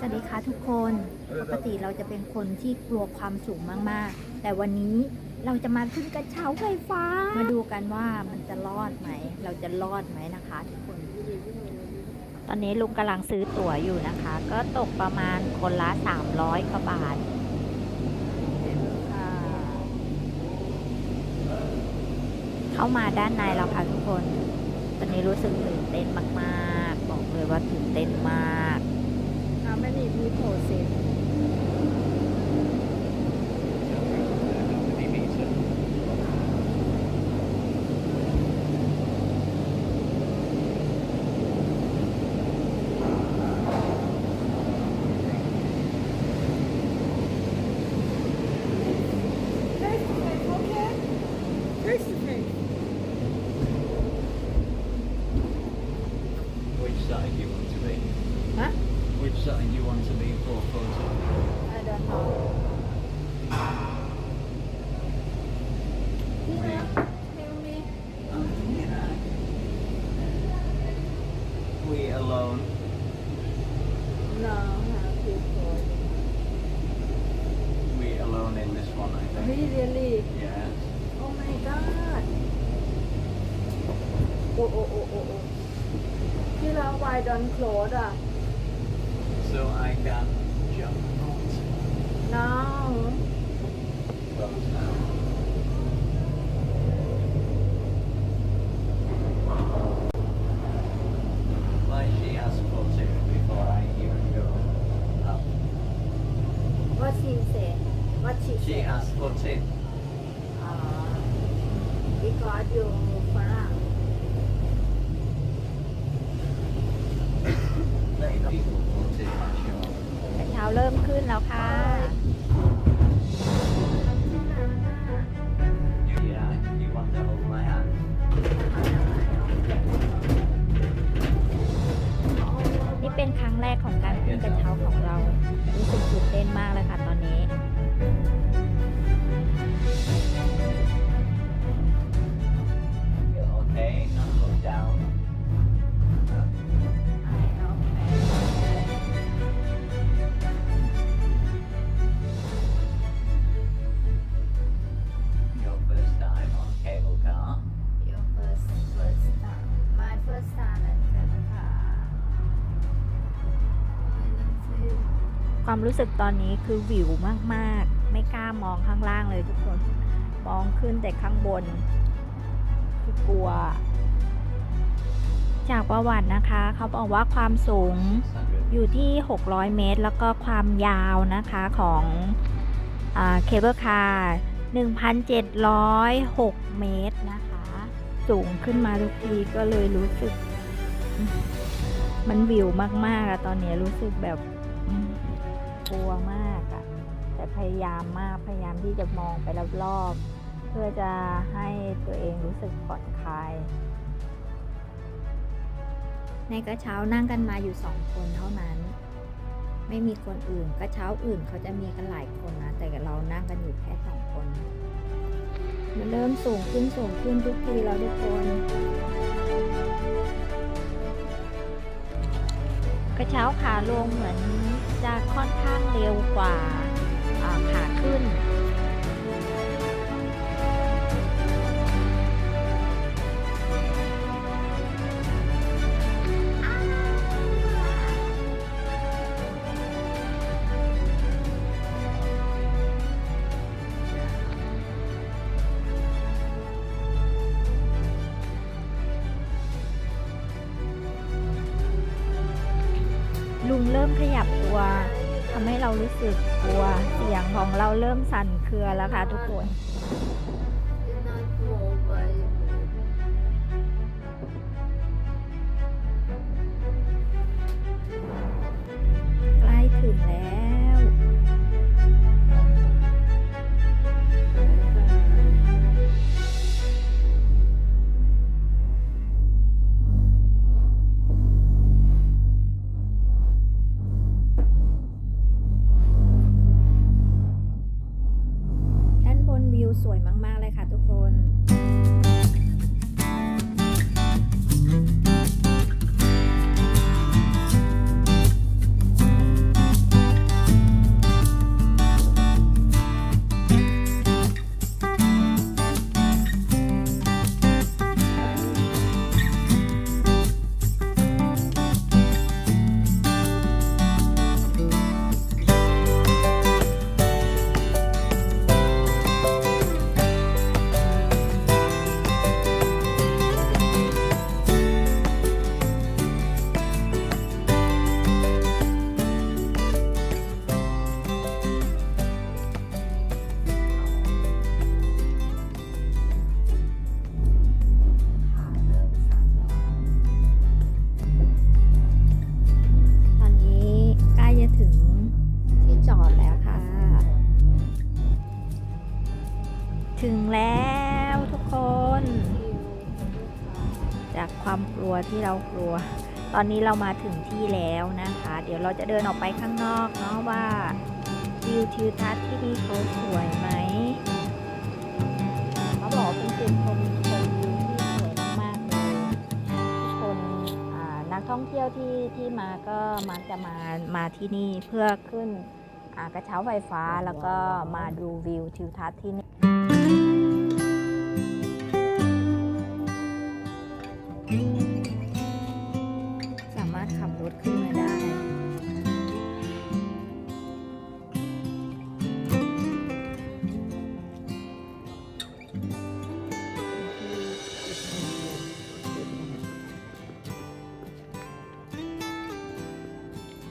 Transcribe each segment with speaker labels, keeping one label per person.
Speaker 1: สวัสดีค่ะทุกคนปกติเราจะเป็นคนที่กลัวความสูงมากๆ แต่วันนี้เราจะมาขึ้นกระเช้าไฟฟ้า มาดูกันว่ามันจะรอดไหม เราจะรอดไหมนะคะทุกคน ตอนนี้ลุงกำลังซื้อตั๋วอยู่นะคะ ก็ตกประมาณคนละ 300กว่าบาทเข้ามาด้านในแล้วค่ะทุกคน ตอนนี้รู้สึกตื่นเต้นมากๆ บอกเลยว่าตื่นเต้นมาก
Speaker 2: ไม่มีมีโปรเซส done Clora. Ah.
Speaker 3: So I can jump out.
Speaker 2: Now.
Speaker 3: Close now. She has 14. Uh,
Speaker 2: ah. because you รั้ง
Speaker 1: แรกของการขึ้นกระเช้าของเรา รู้สึกตื่นเต้นมากเลยค่ะตอนนี้ ความรู้สึกตอนนี้คือวิวมากๆ ไม่กล้ามองข้างล่างเลยทุกคน มองขึ้นแต่ข้างบน คือกลัว จากประวัตินะคะ เขาบอกว่าความสูงอยู่ที่ 600 เมตร แล้วก็ความยาวนะคะของเคเบิลคาร์1,706 เมตรนะคะ สูงขึ้นมาทุกทีก็เลยรู้สึก มันวิวมากๆอะตอนนี้รู้สึกแบบ กลัวมากอะแต่พยายามมากพยายามที่จะมองไปรอบๆเพื่อจะให้ตัวเองรู้สึกผ่อนคลาย ในกระเช้านั่งกันมาอยู่สองคนเท่านั้น ไม่มีคนอื่นกระเช้าอื่นเขาจะมีกันหลายคนนะแต่เรานั่งกันอยู่แค่สองคน มันเริ่มสูงขึ้นสูงขึ้นทุกทีแล้วทุกคนกระเช้าขาลงเหมือน จะค่อนข้างเร็วกว่าขาขึ้น เรารู้สึกกลัวเสียงของเราเริ่มสั่นเครือแล้วค่ะทุกคนใกล้ถึงแล้ว ลัว ตอนนี้เรามาถึงที่แล้วนะคะ เดี๋ยวเราจะเดินออกไปข้างนอกเนาะว่าวิวทิวทัศน์ที่นี่เขาสวยไหมเขาบอกเป็นจุดชมชมวิวที่สวยมากๆเลยทุกคนนักท่องเที่ยวที่ที่มาก็มักจะมามาที่นี่เพื่อขึ้นกระเช้าไฟฟ้าแล้วก็มาดูวิวทิวทัศน์ที่นี่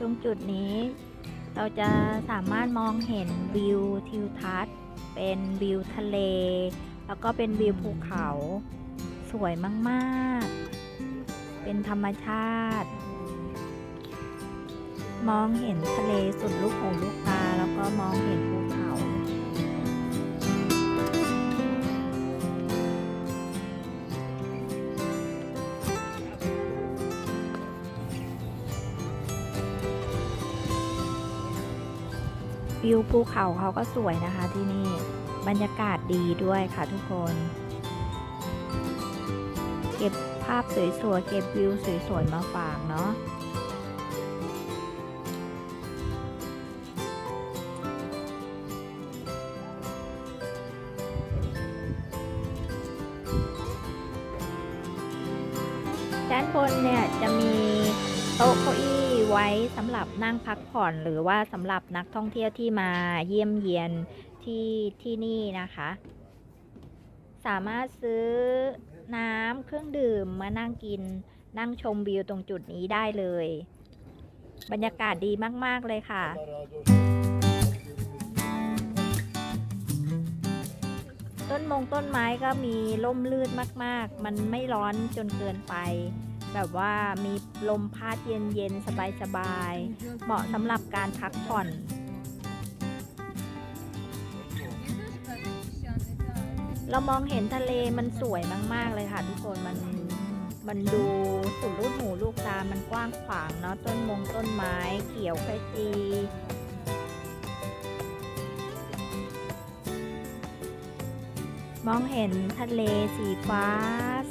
Speaker 1: ตรงจุดนี้ เราจะสามารถมองเห็นวิวทิวทัศน์ เป็นวิวทะเล แล้วก็เป็นวิวภูเขา สวยมากๆ เป็นธรรมชาติ มองเห็นทะเลสุดลูกหูลูกตา แล้วก็มองเห็นภู วิวภูเขาเขาก็สวยนะคะที่นี่บรรยากาศดีด้วยค่ะทุกคน เก็บภาพสวยๆ เก็บวิวสวยๆ มาฝากเนาะ สำหรับนั่งพักผ่อนหรือว่าสำหรับนักท่องเที่ยวที่มาเยี่ยมเยียนที่ที่นี่นะคะ สามารถซื้อน้ำเครื่องดื่มมานั่งกิน นั่งชมวิวตรงจุดนี้ได้เลย บรรยากาศดีมาก ๆ เลยค่ะ ต้นมงต้นไม้ก็มีร่มรื่นมาก ๆ มันไม่ร้อนจนเกินไป แบบว่ามีลมพัดเย็นๆ สบายๆ เหมาะสำหรับการพักผ่อน เรามองเห็นทะเลมันสวยมาก ๆ เลยค่ะทุกคนมันมันดูสุดลูกหูลูกตา มันกว้างขวางเนาะต้นมงต้นไม้เขียวขจีมองเห็นทะเลสีฟ้า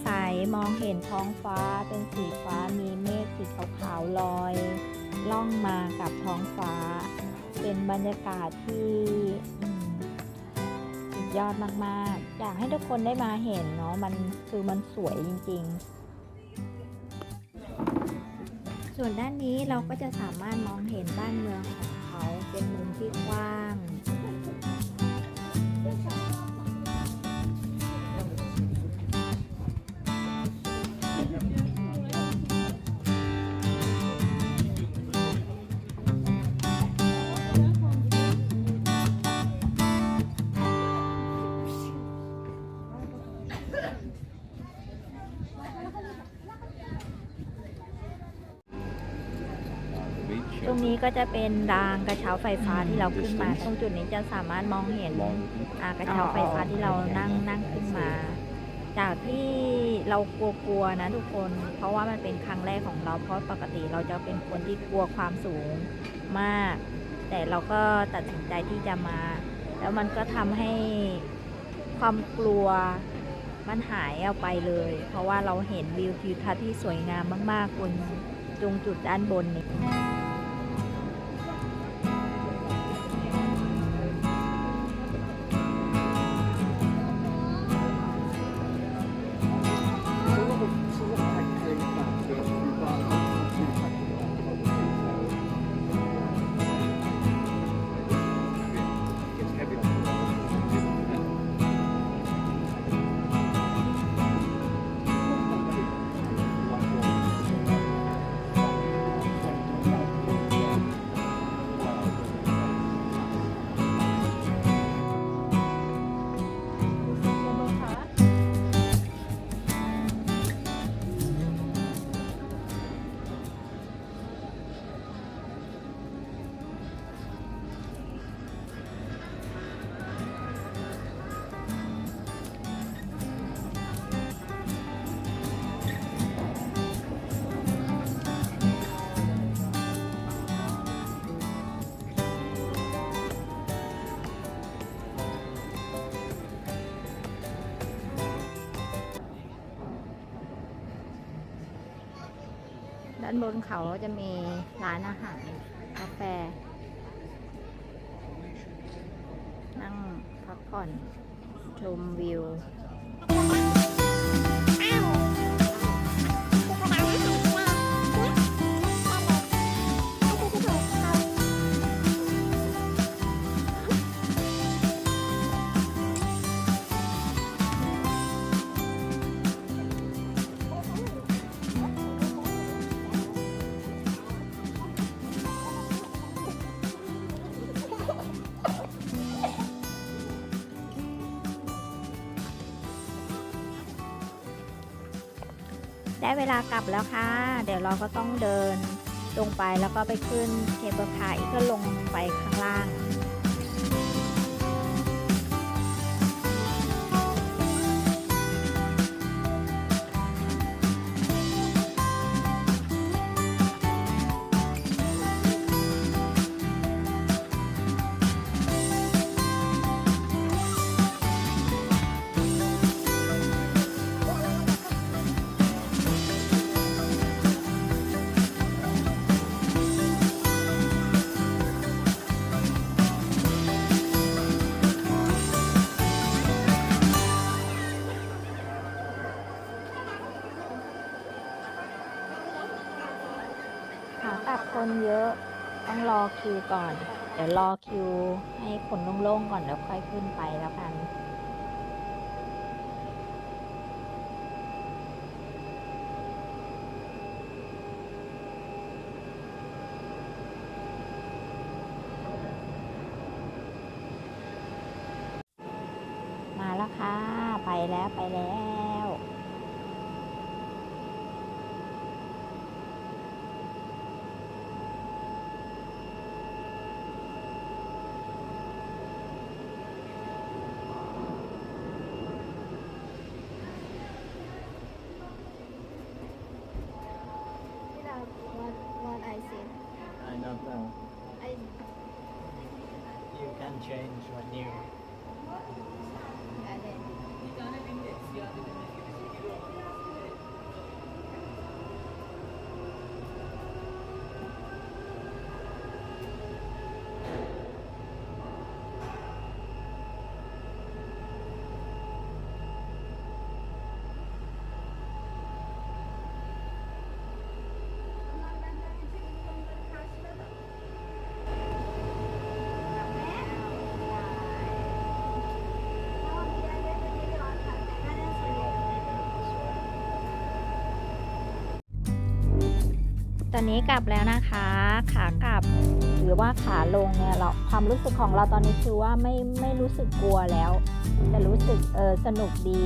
Speaker 1: ใส มองเห็นท้องฟ้าเป็นสีฟ้ามีเมฆสีขาวๆลอย ล่องมากับท้องฟ้า เป็นบรรยากาศที่สุดยอดมากๆ อยากให้ทุกคนได้มาเห็นเนาะมันคือมันสวยจริง ๆ ส่วนด้านนี้เราก็จะสามารถมอง ก็จะเป็นรางกระเช้าไฟฟ้าที่เราขึ้นมา ตรงจุดนี้จะสามารถมองเห็นอ่ากระเช้าไฟฟ้าที่เรานั่งนั่งขึ้นมา จากที่เรากลัวๆนะทุกคน เพราะว่ามันเป็นครั้งแรกของเราเพราะปกติเราจะเป็นคนที่กลัวความสูงมาก แต่เราก็ตัดสินใจที่จะมา แล้วมันก็ทำให้ความกลัวมันหายเอาไปเลย เพราะว่าเราเห็นวิวทิวทัศน์ที่สวยงามมากๆบนตรงจุดด้านบนนี้ ด้านบนเขาจะมีร้านอาหารกาแฟ นั่งพักผ่อน ชมวิว ได้เวลากลับแล้วค่ะ เดี๋ยวเราก็ต้องเดินลงไปแล้วก็ไปขึ้นเคเบิลคาร์อีกก็ลงไปข้างล่าง คิวก่อน เดี๋ยวรอคิวให้คนโล่งๆก่อนแล้วค่อยขึ้นไปแล้วกันมาแล้วค่ะ ไปแล้วไปแล้ว
Speaker 3: You can change when you.
Speaker 2: The.
Speaker 1: ตอนนี้กลับแล้วนะคะ ขากลับหรือว่าขาลงเนี่ยเราความรู้สึกของเราตอนนี้คือว่าไม่ไม่รู้สึกกลัวแล้ว แต่รู้สึกเออสนุกดี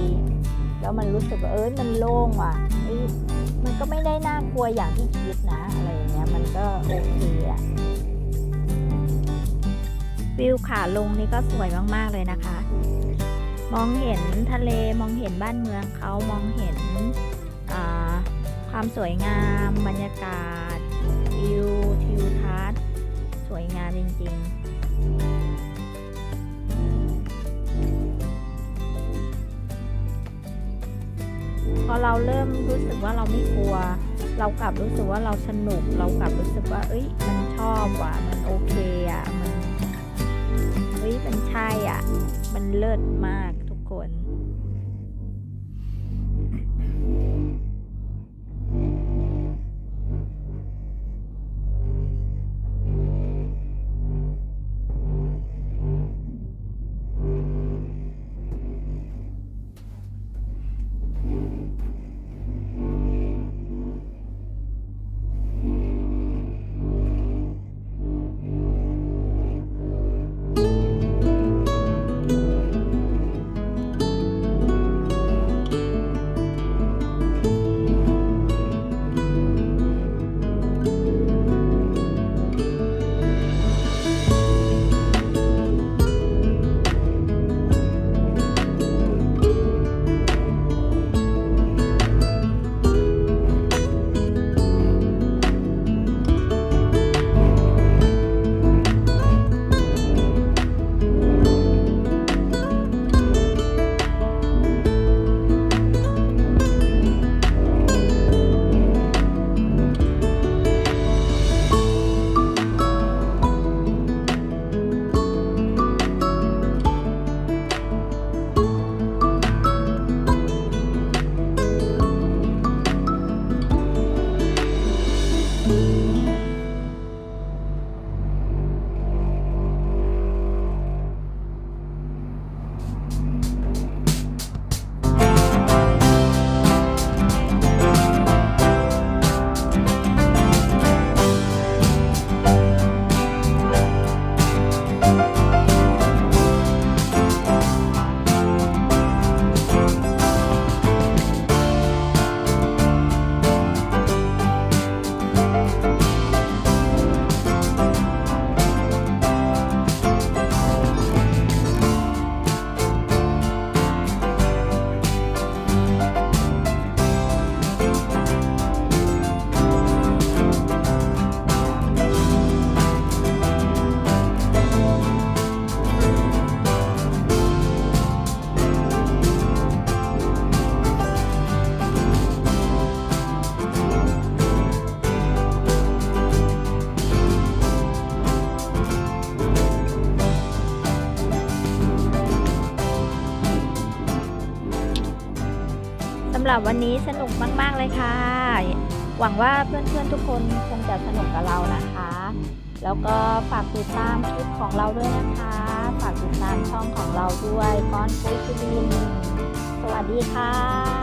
Speaker 1: แล้วมันรู้สึกว่าเออมันโล่งว่ะมันก็ไม่ได้น่ากลัวอย่างที่คิดนะอะไรอย่างเงี้ยมันก็โอเคอะวิวขาลงนี่ก็สวยมากๆเลยนะคะ มองเห็นทะเลมองเห็นบ้านเมืองเขามองเห็น ความสวยงามบรรยากาศวิวทิวทัศน์สวยงามจริง ๆพอเราเริ่มรู้สึกว่าเราไม่กลัว เรากลับรู้สึกว่าเราสนุก เรากลับรู้สึกว่า เอ้ย มันชอบว่ะ มันโอเคอะ มัน เฮ้ย มันใช่อะ มันเลิศมากทุกคน รับวันนี้สนุกมาก ๆ เลยค่ะ หวังว่าเพื่อน ๆ ทุกคนคงจะสนุกกับเรานะคะ แล้วก็ฝากติดตามคลิปของเราด้วยนะคะ ฝากติดตามช่องของเราด้วยก้อนปุ้ยคุรินสวัสดีค่ะ